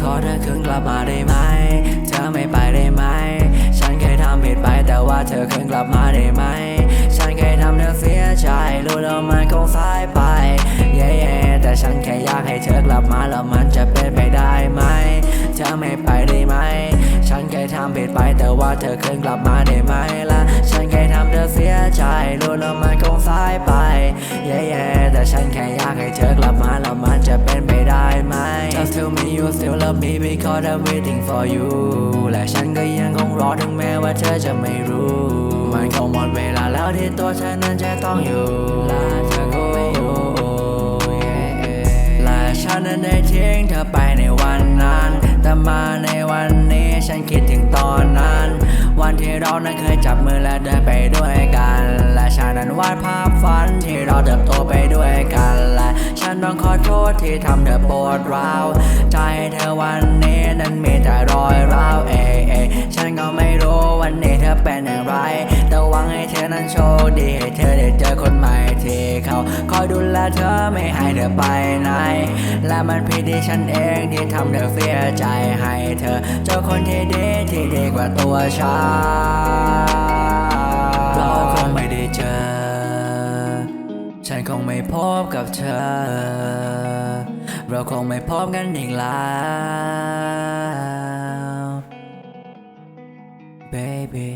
ขอเธอคืนกลับมาได้ไหม เธอไม่ไปได้ไหม ฉันเคยทำผิดไปแต่ว่าเธอคืนกลับมาได้ไหม ฉันเคยทำเธอเสียใจ รู้แล้วมันคงสายไป เย่ๆแต่ฉันแค่อยากให้เธอกลับมาแล้วมันจะเป็นไปได้ไหม เธอไม่ไปได้ไหม ฉันเคยทำผิดไปแต่ว่าเธอคืนกลับมาได้ไหมล่ะ ฉันเคยทำเธอเสียใจ รู้แล้วมันคงสายไป เย่ๆแต่ฉันแค่อยากให้เธอกลับมา you still love me because I'm waiting for you และฉันก็ยังคงรอถึงแม้ว่าเธอจะไม่รู้ มันคงหมดเวลาแล้วที่ตัวฉันนั้นจะต้องอยู่และเธอก็ไม่อยู่และฉันนั้นได้ทิ้งเธอไปในวันนั้น แต่มาในวันนี้ฉันคิดถึงตอนนั้น วันที่เรานั้นเคยจับมือและเดินไปด้วยกัน และฉันนั้นวาดภาพฝันที่เราเติบโต ฉันต้องขอโทษที่ทำเธอปวดร้าว ใจเธอวันนี้นั้นมีแต่รอยร้าวเอยเอฉันก็ไม่รู้วันนี้เธอเป็นอย่างไร แต่หวังให้เธอนั้นโชคดีให้เธอได้เจอคนใหม่ที่เขาคอยดูแลเธอไม่ให้เธอไปไหน และมันผิดที่ฉันเองที่ทำเธอเสียใจให้เธอ เจอคนที่ดีที่ดีกว่าตัวฉัน งไม่พบกับเธอ เราคงไม่พบกันอีกแล้ว baby